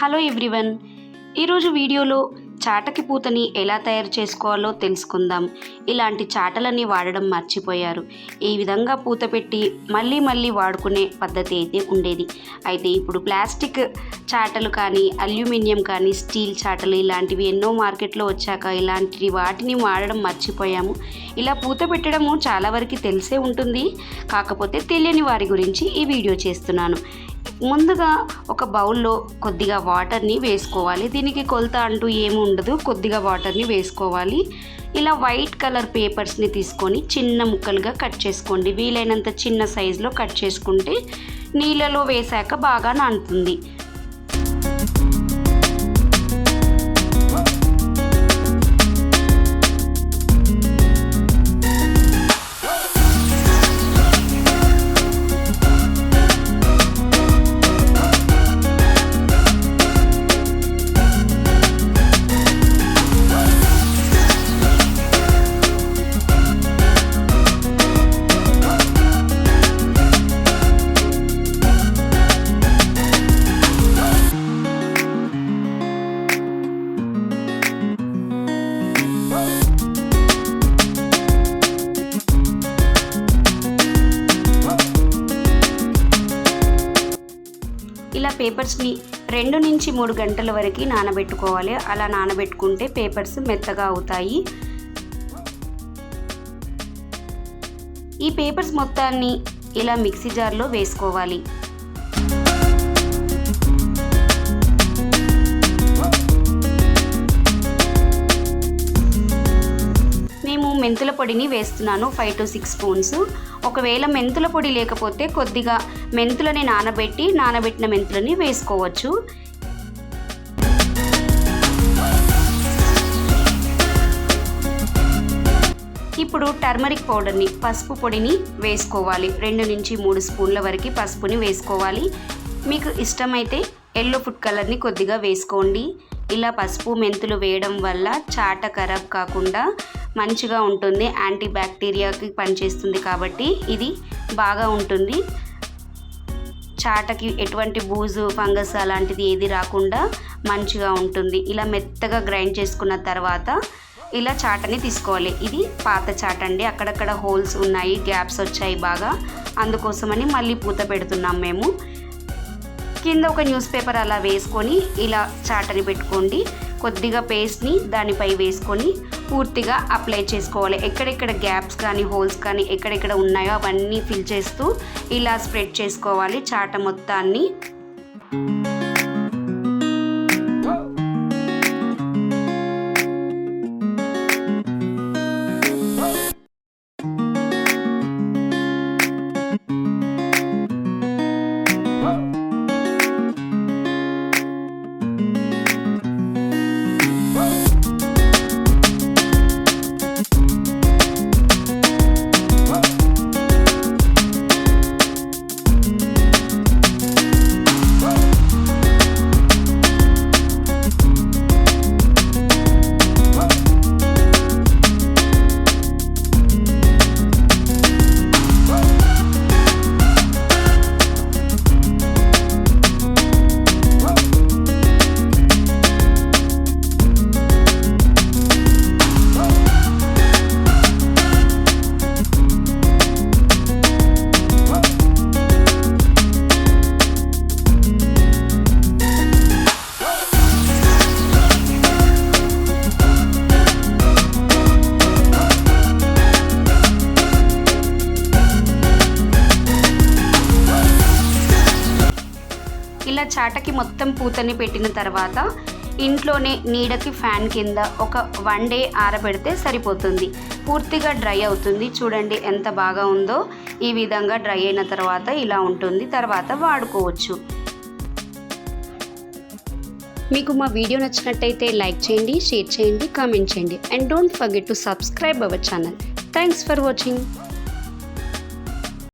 Hello everyone. ఈరోజు వీడియోలో చాటకి పూతని ఎలా తయారు చేసుకోవాలో తెలుసుకుందాం. ఇలాంటి చాటలన్నీ వాడడం మర్చిపోయారు. ఈ విధంగా పూత పెట్టి మళ్ళీ మళ్ళీ వాడుకునే పద్ధతి అయితే ఉండేది. అయితే ఇప్పుడు ప్లాస్టిక్ చాటలు కానీ అల్యూమినియం కానీ స్టీల్ చాటలు ఇలాంటివి ఎన్నో మార్కెట్లో వచ్చాక ఇలాంటి వాటిని వాడడం మర్చిపోయాము. ఇలా పూత పెట్టడము చాలా వరకు తెలిసే ఉంటుంది. కాకపోతే తెలియని వారి గురించి ఈ వీడియో చేస్తున్నాను. ముందుగా ఒక బౌల్లో కొద్దిగా వాటర్ని వేసుకోవాలి. దీనికి కొలత అంటూ ఏమి ఉండదు. కొద్దిగా వాటర్ని వేసుకోవాలి. ఇలా వైట్ కలర్ పేపర్స్ని తీసుకొని చిన్న ముక్కలుగా కట్ చేసుకోండి. వీలైనంత చిన్న సైజులో కట్ చేసుకుంటే నీళ్ళలో వేశాక బాగా నానుతుంది. ఇలా పేపర్స్ని రెండు నుంచి మూడు గంటల వరకు నానబెట్టుకోవాలి. అలా నానబెట్టుకుంటే పేపర్స్ మెత్తగా అవుతాయి. ఈ పేపర్స్ మొత్తాన్ని ఇలా మిక్సీ జార్లో వేసుకోవాలి. మెంతుల పొడిని వేస్తున్నాను ఫైవ్ టు సిక్స్ స్పూన్స్. ఒకవేళ మెంతుల పొడి లేకపోతే కొద్దిగా మెంతులని నానబెట్టి నానబెట్టిన మెంతులని వేసుకోవచ్చు. ఇప్పుడు టర్మరిక్ పౌడర్ని పసుపు పొడిని వేసుకోవాలి. రెండు నుంచి మూడు స్పూన్ల వరకు పసుపుని వేసుకోవాలి. మీకు ఇష్టమైతే ఎల్లో ఫుడ్ కలర్ని కొద్దిగా వేసుకోండి. ఇలా పసుపు మెంతులు వేయడం వల్ల చాట ఖరాబ్ కాకుండా మంచిగా ఉంటుంది యాంటీ బ్యాక్టీరియాకి పనిచేస్తుంది కాబట్టి ఇది బాగా ఉంటుంది. చాటకి ఎటువంటి బూజు ఫంగస్ అలాంటిది ఏది రాకుండా మంచిగా ఉంటుంది. ఇలా మెత్తగా గ్రైండ్ చేసుకున్న తర్వాత ఇలా చాటని తీసుకోవాలి. ఇది పాత చాట అండి. అక్కడక్కడ హోల్స్ ఉన్నాయి గ్యాప్స్ వచ్చాయి బాగా. అందుకోసమని మళ్ళీ పూత పెడుతున్నాం మేము. కింద ఒక న్యూస్ పేపర్ అలా వేసుకొని ఇలా చాటని పెట్టుకోండి. కొద్దిగా పేస్ట్ని దానిపై వేసుకొని పూర్తిగా అప్లై చేసుకోవాలి. ఎక్కడెక్కడ గ్యాప్స్ కానీ హోల్స్ కానీ ఎక్కడెక్కడ ఉన్నాయో అవన్నీ ఫిల్ చేస్తూ ఇలా స్ప్రెడ్ చేసుకోవాలి. చాట మొత్తాన్ని చాటకి మొత్తం పూతని పెట్టిన తర్వాత ఇంట్లోనే నీడకి ఫ్యాన్ కింద ఒక వన్ డే ఆరబెడితే సరిపోతుంది. పూర్తిగా డ్రై అవుతుంది. చూడండి ఎంత బాగా ఉందో. ఈ విధంగా డ్రై అయిన తర్వాత ఇలా ఉంటుంది. తర్వాత వాడుకోవచ్చు. మీకు మా వీడియో నచ్చినట్టయితే లైక్ చేయండి షేర్ చేయండి కామెంట్ చేయండి. And don't forget to subscribe our channel. Thanks for watching.